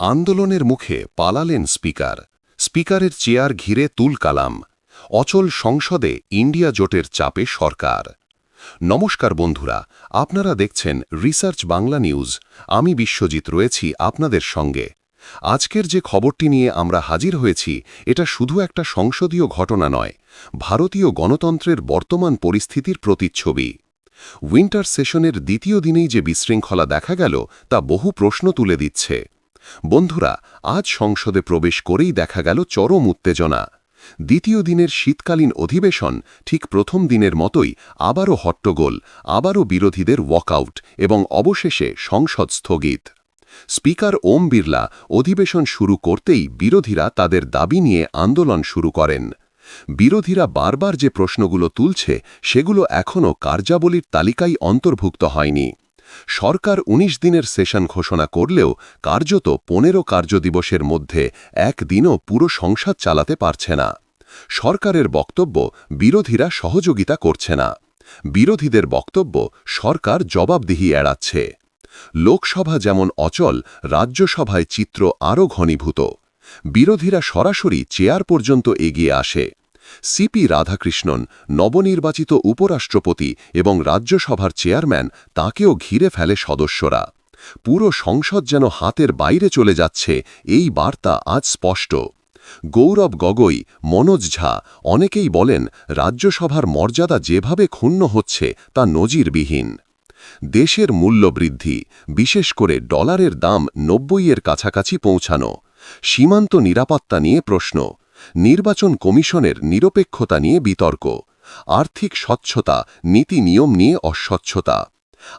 আন্দোলনের মুখে পালালেন স্পিকার। স্পিকারের চেয়ার ঘিরে তুল কালাম। অচল সংসদে ইন্ডিয়া জোটের চাপে সরকার। নমস্কার বন্ধুরা, আপনারা দেখছেন রিসার্চ বাংলা নিউজ। আমি বিশ্বজিৎ রয়েছি আপনাদের সঙ্গে। আজকের যে খবরটি নিয়ে আমরা হাজির হয়েছি, এটা শুধু একটা সংসদীয় ঘটনা নয়, ভারতীয় গণতন্ত্রের বর্তমান পরিস্থিতির প্রতিচ্ছবি। উইন্টার সেশনের দ্বিতীয় দিনেই যে বিশৃঙ্খলা দেখা গেল, তা বহু প্রশ্ন তুলে দিচ্ছে। বন্ধুরা, আজ সংসদে প্রবেশ করেই দেখা গেল চরম উত্তেজনা। দ্বিতীয় দিনের শীতকালীন অধিবেশন ঠিক প্রথম দিনের মতোই আবারও হট্টগোল, আবারও বিরোধীদের ওয়াকআউট এবং অবশেষে সংসদ স্থগিত। স্পিকার ওম বিড়লা অধিবেশন শুরু করতেই বিরোধীরা তাদের দাবি নিয়ে আন্দোলন শুরু করেন। বিরোধীরা বারবার যে প্রশ্নগুলো তুলছে, সেগুলো এখনও কার্যাবলীর তালিকায় অন্তর্ভুক্ত হয়নি। সরকার ১৯ দিনের সেশন ঘোষণা করলেও কার্যত পনেরো কার্যদিবসের মধ্যে একদিনও পুরো সংসদ চালাতে পারছে না। সরকারের বক্তব্য বিরোধীরা সহযোগিতা করছে না। বিরোধীদের বক্তব্য সরকার জবাবদিহি এড়াচ্ছে। লোকসভা যেমন অচল, রাজ্যসভায় চিত্র আরও ঘনীভূত। বিরোধীরা সরাসরি চেয়ার পর্যন্ত এগিয়ে আসে। সিপি রাধাকৃষ্ণন নবনির্বাচিত উপরাষ্ট্রপতি এবং রাজ্যসভার চেয়ারম্যান তাকেও ঘিরে ফেলে সদস্যরা। পুরো সংসদ যেন হাতের বাইরে চলে যাচ্ছে, এই বার্তা আজ স্পষ্ট। গৌরব গগৈ, মনোজ ঝা অনেকেই বলেন, রাজ্যসভার মর্যাদা যেভাবে ক্ষুণ্ণ হচ্ছে তা নজিরবিহীন। দেশের মূল্যবৃদ্ধি, বিশেষ করে ডলারের দাম নব্বইয়ের কাছাকাছি পৌঁছানো। সীমান্ত নিরাপত্তা নিয়ে প্রশ্ন। নির্বাচন কমিশনের নিরপেক্ষতা নিয়ে বিতর্ক, আর্থিক স্বচ্ছতা, নীতি নিয়ম নিয়ে অস্বচ্ছতা,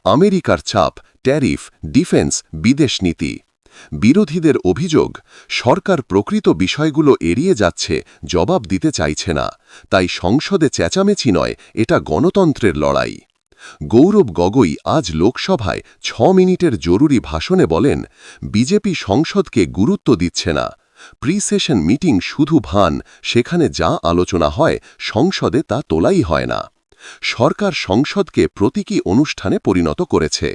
আমেরিকার চাপ, ট্যারিফ, ডিফেন্স, বিদেশ নীতি, বিরোধীদের অভিযোগ, সরকার প্রকৃত বিষয়গুলো এড়িয়ে যাচ্ছে, জবাব দিতে চাইছে না, তাই সংসদে চেঁচামেচি নয়, এটা গণতন্ত্রের লড়াই। গৌরব গগৈ আজ লোকসভায় ছ মিনিটের জরুরি ভাষণে বলেন, বিজেপি সংসদকে গুরুত্ব দিচ্ছে না প্রি সেশন মিটিং শুধু ভান, সেখানে যা আলোচনা হয়, সংসদে তা তোলাই হয় না। সরকার সংসদকে প্রতীকী অনুষ্ঠানে পরিণত করেছে।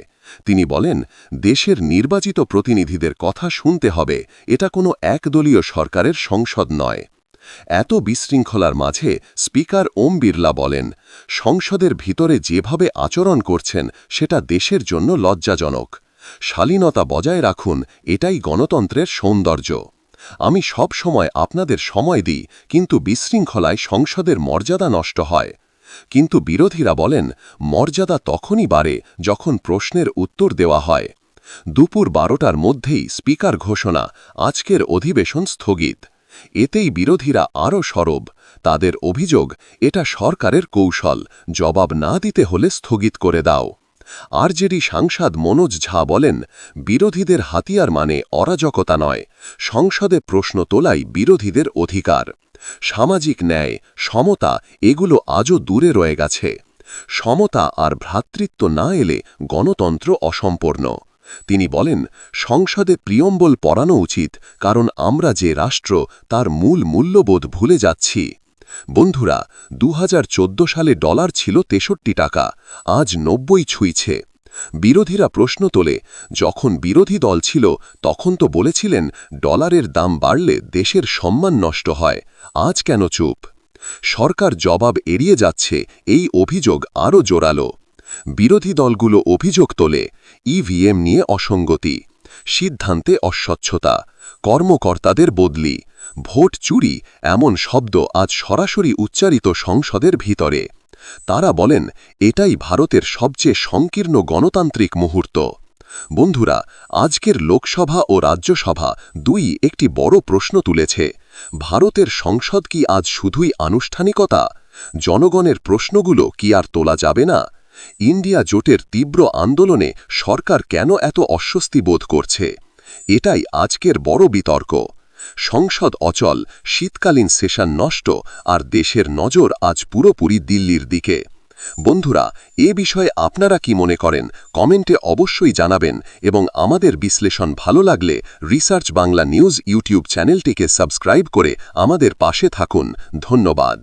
তিনি বলেন, দেশের নির্বাচিত প্রতিনিধিদের কথা শুনতে হবে, এটা কোনো একদলীয় সরকারের সংসদ নয়। এত বিশৃঙ্খলার মাঝে স্পিকার ওম বিড়লা বলেন, সংসদের ভিতরে যেভাবে আচরণ করছেন, সেটা দেশের জন্য লজ্জাজনক। শালীনতা বজায় রাখুন, এটাই গণতন্ত্রের সৌন্দর্য। আমি সব সময় আপনাদের সময় দিই, কিন্তু বিশৃঙ্খলায় সংসদের মর্যাদা নষ্ট হয়। কিন্তু বিরোধীরা বলেন, মর্যাদা তখনই বাড়ে যখন প্রশ্নের উত্তর দেওয়া হয়। দুপুর বারোটার মধ্যেই স্পিকার ঘোষণা, আজকের অধিবেশন স্থগিত। এতেই বিরোধীরা আরও সরব। তাদের অভিযোগ, এটা সরকারের কৌশল, জবাব না দিতে হলে স্থগিত করে দাও। আরজেডি সাংসদ মনোজ ঝা বলেন, বিরোধীদের হাতিয়ার মানে অরাজকতা নয়, সংসদে প্রশ্ন তোলাই বিরোধীদের অধিকার। সামাজিক ন্যায়, সমতা, এগুলো আজও দূরে রয়ে গেছে। সমতা আর ভ্রাতৃত্ব না এলে গণতন্ত্র অসম্পূর্ণ। তিনি বলেন, সংসদে প্রিয়ম্বল পড়ানো উচিত, কারণ আমরা যে রাষ্ট্র, তার মূল মূল্যবোধ ভুলে যাচ্ছি। বন্ধুরা দু হাজার চোদ্দ সালে ডলার ছিল তেষট্টি টাকা, আজ নব্বই ছুঁইছে। বিরোধীরা প্রশ্ন তোলে, যখন বিরোধী দল ছিল, তখন তো বলেছিলেন ডলারের দাম বাড়লে দেশের সম্মান নষ্ট হয়, আজ কেন চুপ? সরকার জবাব এড়িয়ে যাচ্ছে, এই অভিযোগ আরও জোরালো। বিরোধী দলগুলো অভিযোগ তোলে, ইভিএম নিয়ে অসঙ্গতি, সিদ্ধান্তে অস্বচ্ছতা, কর্মকর্তাদের বদলি ভোট চুরি এমন শব্দ আজ সরাসরি উচ্চারিত সংসদের ভিতরে। তারা বলেন, এটাই ভারতের সবচেয়ে সংকীর্ণ গণতান্ত্রিক মুহূর্ত। বন্ধুরা, আজকের লোকসভা ও রাজ্যসভা দুই একটি বড় প্রশ্ন তুলেছে। ভারতের সংসদ কি আজ শুধুই আনুষ্ঠানিকতা? জনগণের প্রশ্নগুলো কি আর তোলা যাবে না? ইন্ডিয়া জোটের তীব্র আন্দোলনে সরকার কেন এত অস্বস্তি বোধ করছে? এটাই আজকের বড় বিতর্ক। সংসদ অচল, শীতকালীন সেশন নষ্ট আর দেশের নজর আজ পুরোপুরি দিল্লির দিকে। বন্ধুরা, এ বিষয়ে আপনারা কি মনে করেন? কমেন্টে অবশ্যই জানাবেন এবং আমাদের বিশ্লেষণ ভালো লাগলে রিসার্চ বাংলা নিউজ ইউটিউব চ্যানেলটিকে সাবস্ক্রাইব করে আমাদের পাশে থাকুন। ধন্যবাদ।